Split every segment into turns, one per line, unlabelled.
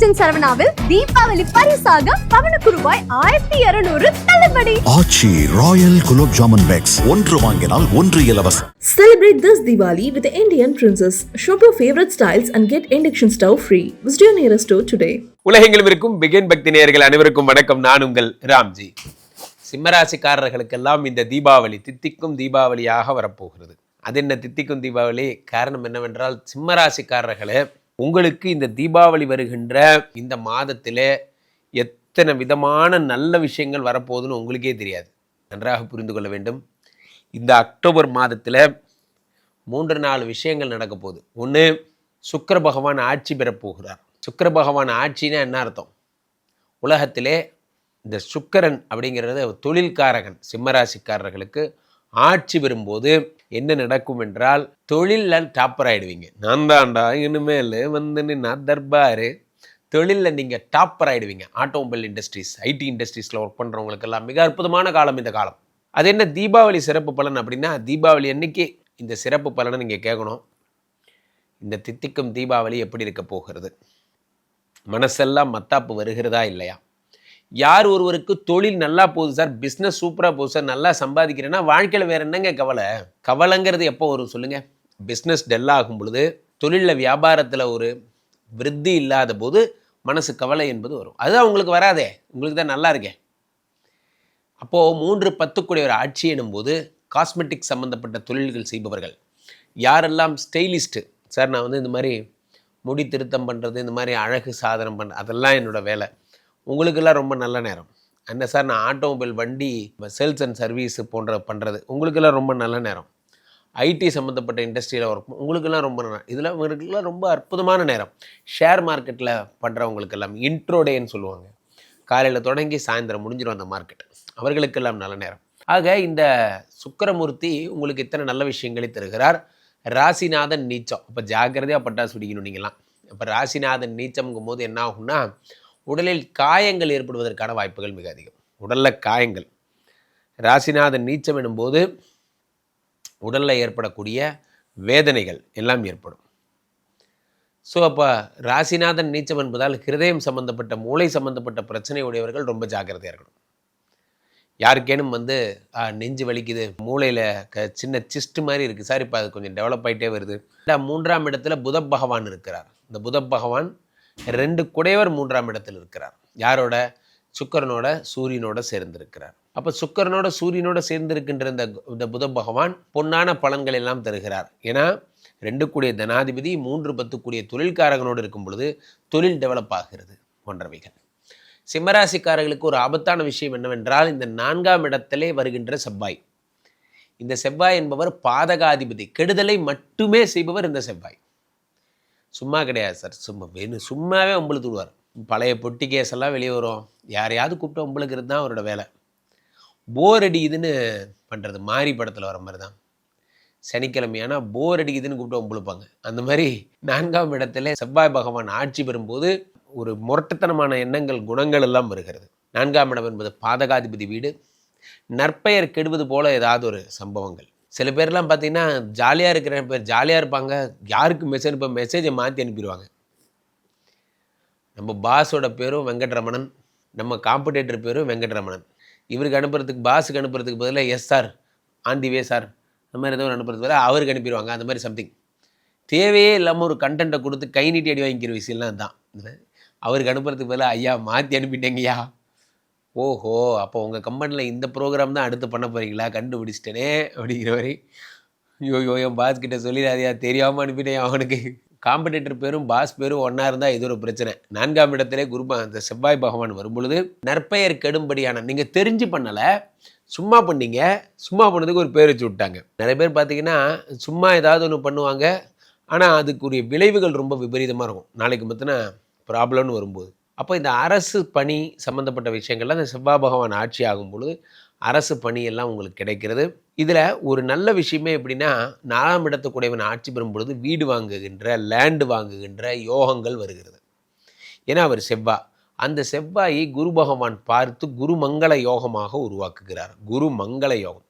ராஜன் சரவணாவில் தீபாவளி பரிசாக பவனுக்கு ரூபாய் ஆயிரத்தி இருநூறு தள்ளுபடி.
Aachi royal gulab jamun packs. ஒன்று வாங்கினால் ஒன்று இலவசம்.
Celebrate this Diwali with the Indian Princess. Shop your favorite styles and get induction stove free. Visit your nearest store today.
உலகெங்கிலும் இருக்கும் பிகின் பக்தி நேயர்கள் அனைவருக்கும் வணக்கம். நான் உங்கள் ராம்ஜி. சிம்மராசிக்காரர்களுக்கெல்லாம் இந்த தீபாவளி தித்திக்கும் தீபாவளியாக வரப்போகிறது. அது என்ன தித்திக்கும் தீபாவளி? காரணம் என்னவென்றால் சிம்மராசிக்காரர்களே உங்களுக்கு இந்த தீபாவளி வருகின்ற இந்த மாதத்தில் எத்தனை விதமான நல்ல விஷயங்கள் வரப்போகுதுன்னு உங்களுக்கே தெரியாது. நன்றாக புரிந்து கொள்ள வேண்டும். இந்த அக்டோபர் மாதத்தில் மூன்று நாலு விஷயங்கள் நடக்க போகுது. ஒன்று சுக்கர பகவான் ஆட்சி பெறப்போகிறார். சுக்கர பகவான் ஆட்சின்னா என்ன அர்த்தம்? உலகத்திலே இந்த சுக்கரன் அப்படிங்கிறது தொழில்காரகன் சிம்மராசிக்காரர்களுக்கு ஆட்சி பெறும்போது என்ன நடக்கும் என்றால் தொழிலில் டாப்பர் ஆகிடுவீங்க நான் தான்டா இனிமேல் வந்து நான் தர்பாரு. தொழிலில் நீங்கள் டாப்பர் ஆகிடுவீங்க ஆட்டோமொபைல் இண்டஸ்ட்ரீஸ் ஐடி இண்டஸ்ட்ரீஸில் ஒர்க் பண்ணுறவங்களுக்கெல்லாம் மிக அற்புதமான காலம் இந்த காலம். அது என்ன தீபாவளி சிறப்பு பலன் அப்படின்னா தீபாவளி அன்னைக்கு இந்த சிறப்பு பலனை நீங்கள் கேட்கணும் இந்த தித்திக்கும் தீபாவளி எப்படி இருக்க போகிறது? மனசெல்லாம் மத்தாப்பு வருகிறதா இல்லையா? யார் ஒருவருக்கு தொழில் நல்லா போகுது சார் பிஸ்னஸ் சூப்பராக போகுது சார் நல்லா சம்பாதிக்கிறேன்னா வாழ்க்கையில் வேறு என்னங்க கவலை? கவலைங்கிறது எப்போ வரும் சொல்லுங்கள் பிஸ்னஸ் டெல் ஆகும் பொழுது தொழிலில் வியாபாரத்தில் ஒரு விருத்தி இல்லாத போது மனசு கவலை என்பது வரும். அதுதான் உங்களுக்கு வராதே. உங்களுக்கு தான் நல்லா இருக்கேன் அப்போது மூன்று பத்துக்குடைய ஒரு ஆட்சி எனும்போது காஸ்மெட்டிக் சம்மந்தப்பட்ட தொழில்கள் செய்பவர்கள் யாரெல்லாம் ஸ்டைலிஸ்ட்டு சார் நான் வந்து இந்த மாதிரி முடி திருத்தம் பண்ணுறது இந்த மாதிரி அழகு சாதனம் பண்ண அதெல்லாம் என்னோடய வேலை. உங்களுக்கெல்லாம் ரொம்ப நல்ல நேரம். என்ன சார் நான் ஆட்டோமொபைல் வண்டி சேல்ஸ் அண்ட் சர்வீஸ் போன்ற பண்ணுறது உங்களுக்கெல்லாம் ரொம்ப நல்ல நேரம். ஐடி சம்மந்தப்பட்ட இண்டஸ்ட்ரியில் ஒர்க் உங்களுக்கெல்லாம் ரொம்ப நல்ல இதில் உங்களுக்கெல்லாம் ரொம்ப அற்புதமான நேரம். ஷேர் மார்க்கெட்டில் பண்ணுறவங்களுக்கெல்லாம் இன்ட்ரோடேன்னு சொல்லுவாங்க. காலையில் தொடங்கி சாயந்தரம் முடிஞ்சிடும் அந்த மார்க்கெட் அவர்களுக்கெல்லாம் நல்ல நேரம். ஆக இந்த சுக்கரமூர்த்தி உங்களுக்கு இத்தனை நல்ல விஷயங்களை தருகிறார். ராசிநாதன் நீச்சம். அப்போ ஜாக்கிரதையாக பட்டாசு பிடிக்கணும் நீங்களாம் இப்போ ராசிநாதன் நீச்சம்ங்கும் போது என்ன ஆகும்னா உடலில் காயங்கள் ஏற்படுவதற்கான வாய்ப்புகள் மிக அதிகம். உடலில் காயங்கள். ராசிநாதன் நீச்சம் எனும்போது உடலில் ஏற்படக்கூடிய வேதனைகள் எல்லாம் ஏற்படும். ஸோ அப்போ ராசிநாதன் நீச்சம் என்பதால் ஹிருதயம் சம்பந்தப்பட்ட மூளை சம்பந்தப்பட்ட பிரச்சனை உடையவர்கள் ரொம்ப ஜாக்கிரதையாக இருக்கணும். யாருக்கேனும் வந்து நெஞ்சு வலிக்குது மூளையில் க சின்ன சிஸ்ட் மாதிரி இருக்குது சார் இப்போ அது கொஞ்சம் டெவலப் ஆகிட்டே வருது. மூன்றாம் இடத்துல புத பகவான் இருக்கிறார். இந்த புத பகவான் ரெண்டு குடையவர் மூன்றாம் இடத்தில் இருக்கிறார். யாரோட? சுக்கரனோட சூரியனோட சேர்ந்திருக்கிறார். அப்போ சுக்கரனோட சூரியனோட சேர்ந்திருக்கின்ற இந்த இந்த புத பகவான் பொன்னான பலன்கள் எல்லாம் தருகிறார். ஏன்னா ரெண்டு கூடிய தனாதிபதி மூன்று பத்து கூடிய தொழில்காரகனோடு இருக்கும் பொழுது தொழில் டெவலப் ஆகிறது போன்றவைகள். சிம்மராசிக்காரர்களுக்கு ஒரு ஆபத்தான விஷயம் என்னவென்றால் இந்த நான்காம் இடத்திலே வருகின்ற செவ்வாய். இந்த செவ்வாய் என்பவர் பாதகாதிபதி கெடுதலை மட்டுமே செய்பவர் இந்த செவ்வாய். சும்மா கிடையாது சார். சும்மா வேணும் சும்மாவே உங்களுக்கு விடுவார். பழைய பொட்டி கேஸ் எல்லாம் வெளியே வரும். யாரையாவது கூப்பிட்டு உங்களுக்கு தான் அவரோட வேலை. போர் அடிக்குதுன்னு பண்ணுறது மாரி படத்தில் வர மாதிரி தான். சனிக்கிழமையானா போர் அடிக்குதுன்னு கூப்பிட்டு ஒம்பளுப்பாங்க அந்த மாதிரி நான்காம் இடத்துல செவ்வாய் பகவான் ஆட்சி பெறும்போது ஒரு முரட்டுத்தனமான எண்ணங்கள் குணங்கள் எல்லாம் வருகிறது. நான்காம் இடம் என்பது பாதகாதிபதி வீடு. நற்பெயர் கெடுவது போல ஏதாவது ஒரு சம்பவங்கள். சில பேர்லாம் பார்த்தீங்கன்னா ஜாலியாக இருக்கிற பேர் ஜாலியாக இருப்பாங்க. யாருக்கு மெசேஜ் இப்போ மெசேஜை மாற்றி அனுப்பிடுவாங்க. நம்ம பாஸோட பேரும் வெங்கட்ரமணன். நம்ம காம்படேட்டர் பேரும் வெங்கட்ரமணன். இவருக்கு அனுப்புறதுக்கு பாஸுக்கு அனுப்புறதுக்கு பதிலாக yes sir on the way sir. அந்த மாதிரி ஏதோ ஒன்று அனுப்புறதுக்கு பதிலாக அவருக்கு அனுப்பிடுவாங்க. அந்த மாதிரி சம்திங் தேவையே இல்லாமல் ஒரு கண்டென்ட்டை கொடுத்து கை நீட்டி அடி வாங்கிக்கிற விஷயம்லாம் தான் அவருக்கு அனுப்புறதுக்கு பதிலாக ஐயா மாற்றி அனுப்பிட்டேங்கய்யா. ஓஹோ அப்போ உங்கள் கம்பெனியில் இந்த ப்ரோக்ராம் தான் அடுத்து பண்ண போகிறீங்களா கண்டுபிடிச்சிட்டேனே அப்படிங்கிற மாதிரி. ஐயோ ஐயோ என் பாஸ் கிட்ட சொல்லிடாதியா தெரியாமல் அனுப்பிட்டேன் அவனுக்கு. காம்படிட்டர் பேரும் பாஸ் பேரும் ஒன்றா இருந்தால் இது ஒரு பிரச்சனை. நான்காம் இடத்திலே குரு அந்த செவ்வாய் பகவான் வரும்பொழுது நற்பெயர் கெடும்படியான நீங்கள் தெரிஞ்சு பண்ணலை சும்மா பண்ணீங்க சும்மா பண்ணதுக்கு ஒரு பேர் வச்சு விட்டாங்க. நிறைய பேர் பார்த்தீங்கன்னா சும்மா ஏதாவது ஒன்று பண்ணுவாங்க ஆனால் அதுக்குரிய விளைவுகள் ரொம்ப விபரீதமாக இருக்கும். நாளைக்கு பார்த்தினா ப்ராப்ளம்னு வரும்போது. அப்போ இந்த அரசு பணி சம்மந்தப்பட்ட விஷயங்கள்லாம் இந்த செவ்வாய் பகவான் ஆட்சி ஆகும் பொழுது அரசு பணியெல்லாம் உங்களுக்கு கிடைக்கிறது. இதில் ஒரு நல்ல விஷயமே எப்படின்னா நாலாம் இடத்துக்குடையவன் ஆட்சி பெறும் பொழுது வீடு வாங்குகின்ற லேண்டு வாங்குகின்ற யோகங்கள் வருகிறது. ஏன்னா அவர் செவ்வாய் அந்த செவ்வாயை குரு பகவான் பார்த்து குரு மங்கள யோகமாக உருவாக்குகிறார். குரு மங்கள யோகம்.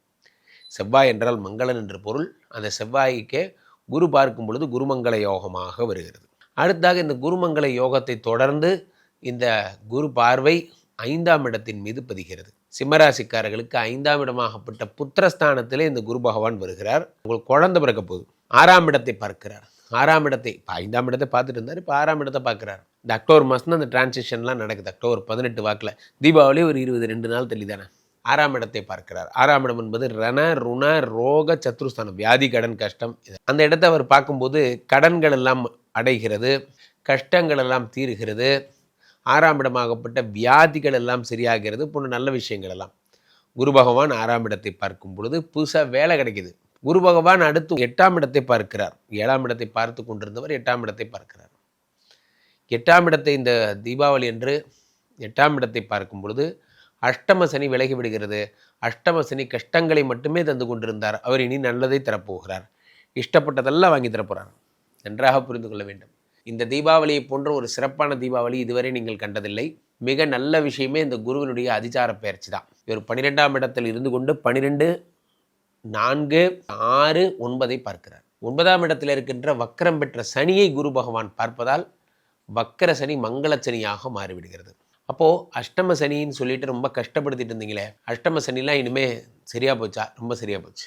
செவ்வாய் என்றால் மங்களன் என்ற பொருள். அந்த செவ்வாய்க்கே குரு பார்க்கும் பொழுது குருமங்கள யோகமாக வருகிறது. அடுத்ததாக இந்த குருமங்கள யோகத்தை தொடர்ந்து இந்த குரு பார்வை ஐந்தாம் இடத்தின் மீது பதிகிறது. சிம்மராசிக்காரர்களுக்கு ஐந்தாம் இடமாகப்பட்ட புத்திரஸ்தானத்திலே இந்த குரு பகவான் வருகிறார். உங்களுக்கு குழந்தை பிறக்க போகுது. ஆறாம் இடத்தை பார்க்கிறார். ஆறாம் இடத்தை இப்போ ஐந்தாம் இடத்தை பார்த்துட்டு இருந்தார் இப்போ ஆறாம் இடத்தை பார்க்குறாரு. இந்த அக்டோபர் மாதம் அந்த டிரான்சிஷன்லாம் நடக்குது. அக்டோபர் பதினெட்டு வாக்கில் தீபாவளி ஒரு இருபது ரெண்டு நாள் தள்ளி தானே ஆறாம் இடத்தை பார்க்கிறார். ஆறாம் இடம் என்பது ரண ருண ரோக சத்ருஸ்தானம் வியாதி கடன் கஷ்டம். இது. அந்த இடத்தை அவர் பார்க்கும்போது கடன்கள் எல்லாம் அடைகிறது கஷ்டங்கள் எல்லாம் தீருகிறது. ஆறாம் இடமாகப்பட்ட வியாதிகள் எல்லாம் சரியாகிறது. போன்ற நல்ல விஷயங்கள் எல்லாம். குரு பகவான் ஆறாம் இடத்தை பார்க்கும் பொழுது புதுசாக வேலை கிடைக்கிது. குரு பகவான் அடுத்து எட்டாம் இடத்தை பார்க்கிறார். ஏழாம் இடத்தை பார்த்து கொண்டிருந்தவர் எட்டாம் இடத்தை பார்க்கிறார். எட்டாம் இடத்தை இந்த தீபாவளி அன்று எட்டாம் இடத்தை பார்க்கும் பொழுது அஷ்டம சனி விலகி விடுகிறது. அஷ்டம சனி கஷ்டங்களை மட்டுமே தந்து கொண்டிருந்தார். அவர் இனி நல்லதை தரப்போகிறார். இஷ்டப்பட்டதெல்லாம் வாங்கி தரப்போகிறார் நன்றாக புரிந்து கொள்ள வேண்டும். இந்த தீபாவளியை போன்ற ஒரு சிறப்பான தீபாவளி இதுவரை நீங்கள் கண்டதில்லை. மிக நல்ல விஷயமே இந்த குருவினுடைய அதிசார பயிற்சி தான். இவர் பன்னிரெண்டாம் இடத்தில் இருந்து கொண்டு பன்னிரெண்டு நான்கு ஆறு ஒன்பதை பார்க்கிறார். ஒன்பதாம் இடத்தில் இருக்கின்ற வக்கரம் பெற்ற சனியை குரு பகவான் பார்ப்பதால் வக்கர சனி மங்கள சனியாக மாறிவிடுகிறது. அப்போது அஷ்டம சனின்னு சொல்லிட்டு ரொம்ப கஷ்டப்படுத்திட்டு இருந்தீங்களே அஷ்டம சனிலாம் இனிமே சரியாக போச்சா? ரொம்ப சரியாக போச்சு.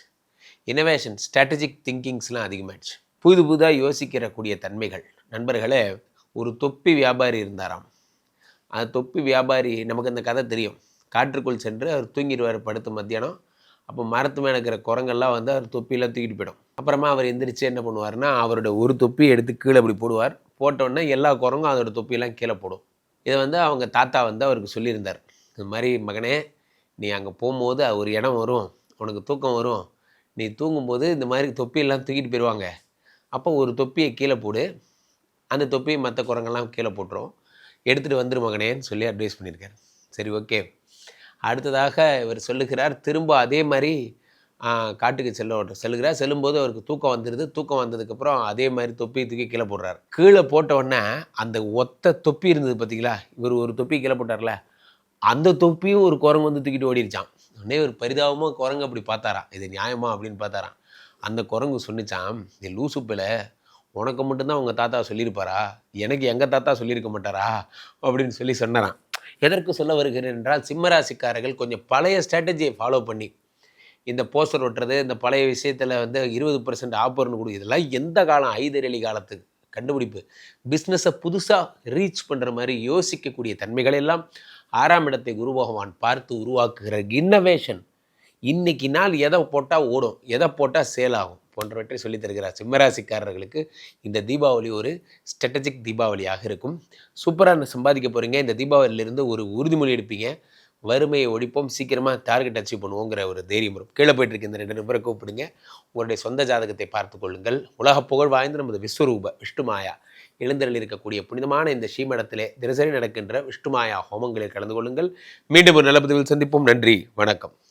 இனோவேஷன் ஸ்ட்ராட்டஜிக் திங்கிங்ஸ்லாம் அதிகமாகிடுச்சு புது புதுதாக யோசிக்கிறக்கூடிய தன்மைகள். நண்பர்களே ஒரு தொப்பி வியாபாரி இருந்தாராம். அந்த தொப்பி வியாபாரி நமக்கு அந்த கதை தெரியும். காற்றுக்குள் சென்று அவர் தூங்கிடுவார் படுத்து மத்தியானம். அப்போ மரத்து மேலே இருக்கிற குரங்கெல்லாம் வந்து அவர் தொப்பியெல்லாம் தூக்கிட்டு போயிடும். அப்புறமா அவர் எந்திரிச்சு என்ன பண்ணுவார்னா அவரோட ஒரு தொப்பி எடுத்து கீழே அப்படி போடுவார். போட்டோடனே எல்லா குரங்கும் அதோட தொப்பியெல்லாம் கீழே போடும். இதை வந்து அவங்க தாத்தா வந்து அவருக்கு சொல்லியிருந்தார். இது மாதிரி மகனே நீ அங்கே போகும்போது ஒரு இடம் வரும். உனக்கு தூக்கம் வரும். நீ தூங்கும்போது இந்த மாதிரி தொப்பியெல்லாம் தூக்கிட்டு போயிடுவாங்க அப்போ ஒரு தொப்பியை கீழே போடு. அந்த தொப்பியை மற்ற குரங்கெல்லாம் கீழே போட்டுரும். எடுத்துகிட்டு வந்துரு மகனேன்னு சொல்லி அட்வைஸ் பண்ணியிருக்காரு. சரி ஓகே அடுத்ததாக இவர் சொல்லுகிறார் திரும்ப அதே மாதிரி காட்டுக்கு செல்ல செல்லுகிறார். செல்லும்போது அவருக்கு தூக்கம் வந்துடுது தூக்கம் வந்ததுக்கப்புறம் அதே மாதிரி தொப்பி தூக்கி கீழே போடுறாரு. கீழே போட்ட உடனே அந்த ஒத்த தொப்பி இருந்தது பார்த்தீங்களா இவர் ஒரு தொப்பி கீழே போட்டார்ல அந்த தொப்பியும் ஒரு குரங்கு வந்து தூக்கிட்டு ஓடிடுச்சான் உடனே ஒரு பரிதாபமாக குரங்கு அப்படி பார்த்தாராம். இது நியாயமா அப்படின்னு பார்த்தாராம். அந்த குரங்கு சொன்னிச்சான் இது லூசுப்பில் உனக்கு மட்டும்தான் உங்கள் தாத்தா சொல்லியிருப்பாரா? எனக்கு எங்கள் தாத்தா சொல்லியிருக்க மாட்டாரா? அப்படின்னு சொல்லி சொன்னாராம் எதற்கு சொல்ல வருகிறேன் என்றால் சிம்மராசிக்காரர்கள் கொஞ்சம் பழைய ஸ்ட்ராட்டஜியை ஃபாலோ பண்ணி இந்த போஸ்டர் ஒட்டுறது இந்த பழைய விஷயத்தில் வந்து இருபது பர்சன்ட் ஆஃபர்னு கொடுக்கு இதெல்லாம் எந்த காலம்? ஐதரளி காலத்துக்கு கண்டுபிடிப்பு. பிஸ்னஸை புதுசாக ரீச் பண்ணுற மாதிரி யோசிக்கக்கூடிய தன்மைகள் எல்லாம் ஆறாம் இடத்தை குரு பகவான் பார்த்து உருவாக்குகிற இன்னோவேஷன் இன்னைக்கு நாள் எதை போட்டால் ஓடும் எதை போட்டால் சேல் ஆகும்? போன்றவற்றை சொல்லித் தருகிறார். சிம்மராசிக்காரர்களுக்கு இந்த தீபாவளி ஒரு ஸ்ட்ராட்டஜிக் தீபாவளியாக இருக்கும். சூப்பராக சம்பாதிக்க போகிறீங்க இந்த தீபாவளியிலிருந்து ஒரு உறுதிமொழி எடுப்பீங்க. வறுமையை ஒழிப்போம். சீக்கிரமாக டார்கெட் அச்சீவ் பண்ணுவோங்கிற ஒரு தைரியம் வரும். கீழே போயிட்டு இருக்க இந்த ரெண்டு நபரை கூப்பிடுங்க. உங்களுடைய சொந்த ஜாதகத்தை பார்த்து கொள்ளுங்கள். உலக புகழ் வாய்ந்த நமது விஸ்வரூப விஷ்ணுமாயா எழுந்தரில் இருக்கக்கூடிய புனிதமான இந்த ஸ்ரீமடத்திலே தினசரி நடக்கின்ற விஷ்ணுமாயா ஹோமங்களில் கலந்து கொள்ளுங்கள். மீண்டும் ஒரு நல்ல பதிவில் சந்திப்போம். நன்றி. வணக்கம்.